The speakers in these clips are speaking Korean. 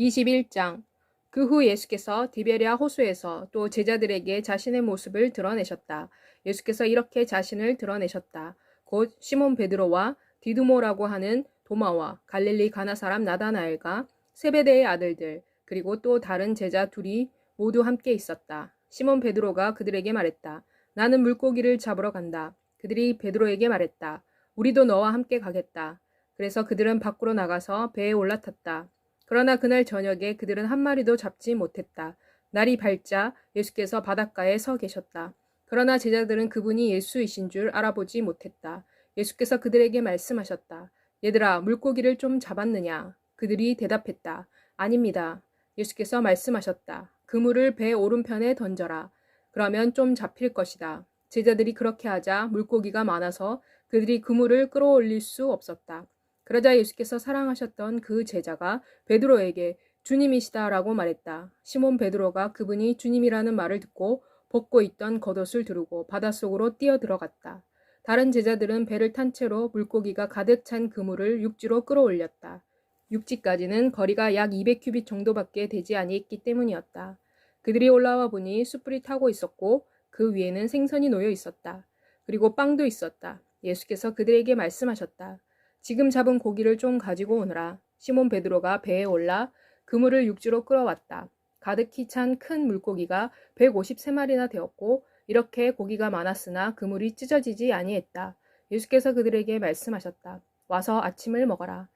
21장 그 후 예수께서 디베리아 호수에서 또 제자들에게 자신의 모습을 드러내셨다. 예수께서 이렇게 자신을 드러내셨다. 곧 시몬 베드로와 디두모라고 하는 도마와 갈릴리 가나 사람 나다나엘과 세베대의 아들들 그리고 또 다른 제자 둘이 모두 함께 있었다. 시몬 베드로가 그들에게 말했다. 나는 물고기를 잡으러 간다. 그들이 베드로에게 말했다. 우리도 너와 함께 가겠다. 그래서 그들은 밖으로 나가서 배에 올라탔다. 그러나 그날 저녁에 그들은 한 마리도 잡지 못했다. 날이 밝자 예수께서 바닷가에 서 계셨다. 그러나 제자들은 그분이 예수이신 줄 알아보지 못했다. 예수께서 그들에게 말씀하셨다. 얘들아, 물고기를 좀 잡았느냐? 그들이 대답했다. 아닙니다. 예수께서 말씀하셨다. 그물을 배 오른편에 던져라. 그러면 좀 잡힐 것이다. 제자들이 그렇게 하자 물고기가 많아서 그들이 그물을 끌어올릴 수 없었다. 그러자 예수께서 사랑하셨던 그 제자가 베드로에게 주님이시다라고 말했다. 시몬 베드로가 그분이 주님이라는 말을 듣고 벗고 있던 겉옷을 두르고 바닷속으로 뛰어 들어갔다. 다른 제자들은 배를 탄 채로 물고기가 가득 찬 그물을 육지로 끌어올렸다. 육지까지는 거리가 약 200큐빗 정도밖에 되지 아니했기 때문이었다. 그들이 올라와 보니 숯불이 타고 있었고 그 위에는 생선이 놓여 있었다. 그리고 빵도 있었다. 예수께서 그들에게 말씀하셨다. 지금 잡은 고기를 좀 가지고 오너라. 시몬 베드로가 배에 올라 그물을 육지로 끌어왔다. 가득히 찬 큰 물고기가 153마리나 되었고 이렇게 고기가 많았으나 그물이 찢어지지 아니했다. 예수께서 그들에게 말씀하셨다. 와서 아침을 먹어라.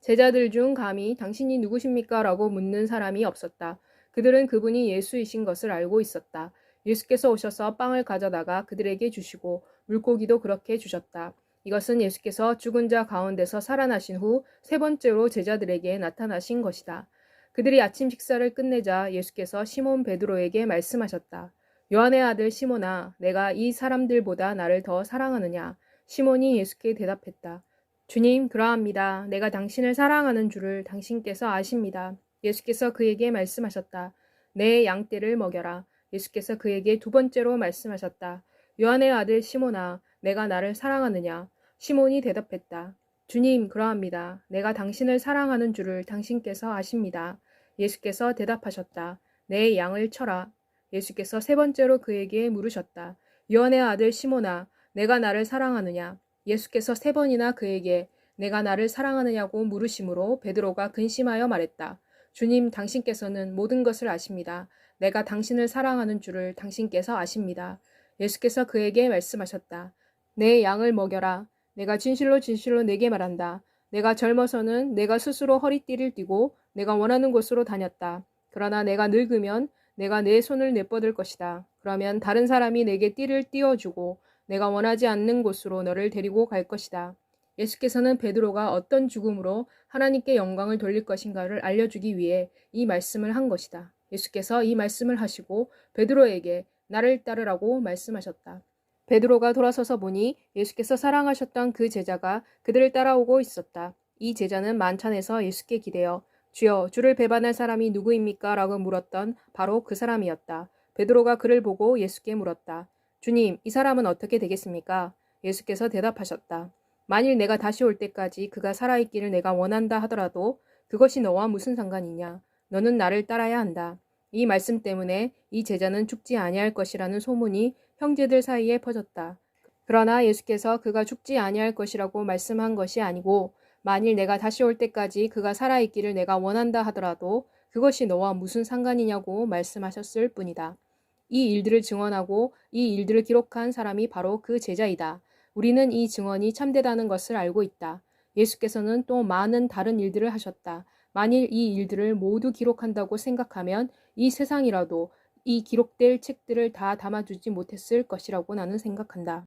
제자들 중 감히 당신이 누구십니까? 라고 묻는 사람이 없었다. 그들은 그분이 예수이신 것을 알고 있었다. 예수께서 오셔서 빵을 가져다가 그들에게 주시고 물고기도 그렇게 주셨다. 이것은 예수께서 죽은 자 가운데서 살아나신 후 세 번째로 제자들에게 나타나신 것이다. 그들이 아침 식사를 끝내자 예수께서 시몬 베드로에게 말씀하셨다. 요한의 아들 시몬아, 내가 이 사람들보다 나를 더 사랑하느냐? 시몬이 예수께 대답했다. 주님, 그러합니다. 내가 당신을 사랑하는 줄을 당신께서 아십니다. 예수께서 그에게 말씀하셨다. 내 양떼를 먹여라. 예수께서 그에게 두 번째로 말씀하셨다. 요한의 아들 시몬아, 내가 나를 사랑하느냐? 시몬이 대답했다. 주님, 그러합니다. 내가 당신을 사랑하는 줄을 당신께서 아십니다. 예수께서 대답하셨다. 내 양을 쳐라. 예수께서 세 번째로 그에게 물으셨다. 요한의 아들 시몬아, 내가 나를 사랑하느냐? 예수께서 세 번이나 그에게 내가 나를 사랑하느냐고 물으심으로 베드로가 근심하여 말했다. 주님, 당신께서는 모든 것을 아십니다. 내가 당신을 사랑하는 줄을 당신께서 아십니다. 예수께서 그에게 말씀하셨다. 내 양을 먹여라. 내가 진실로 진실로 내게 말한다. 내가 젊어서는 내가 스스로 허리띠를 띠고 내가 원하는 곳으로 다녔다. 그러나 내가 늙으면 내가 내 손을 내뻗을 것이다. 그러면 다른 사람이 내게 띠를 띄워주고 내가 원하지 않는 곳으로 너를 데리고 갈 것이다. 예수께서는 베드로가 어떤 죽음으로 하나님께 영광을 돌릴 것인가를 알려주기 위해 이 말씀을 한 것이다. 예수께서 이 말씀을 하시고 베드로에게 나를 따르라고 말씀하셨다. 베드로가 돌아서서 보니 예수께서 사랑하셨던 그 제자가 그들을 따라오고 있었다. 이 제자는 만찬에서 예수께 기대어 주여 주를 배반할 사람이 누구입니까? 라고 물었던 바로 그 사람이었다. 베드로가 그를 보고 예수께 물었다. 주님, 이 사람은 어떻게 되겠습니까? 예수께서 대답하셨다. 만일 내가 다시 올 때까지 그가 살아있기를 내가 원한다 하더라도 그것이 너와 무슨 상관이냐? 너는 나를 따라야 한다. 이 말씀 때문에 이 제자는 죽지 아니할 것이라는 소문이 형제들 사이에 퍼졌다. 그러나 예수께서 그가 죽지 아니할 것이라고 말씀한 것이 아니고 만일 내가 다시 올 때까지 그가 살아 있기를 내가 원한다 하더라도 그것이 너와 무슨 상관이냐고 말씀하셨을 뿐이다. 이 일들을 증언하고 이 일들을 기록한 사람이 바로 그 제자이다. 우리는 이 증언이 참되다는 것을 알고 있다. 예수께서는 또 많은 다른 일들을 하셨다. 만일 이 일들을 모두 기록한다고 생각하면 이 세상이라도 이 기록될 책들을 다 담아주지 못했을 것이라고 나는 생각한다.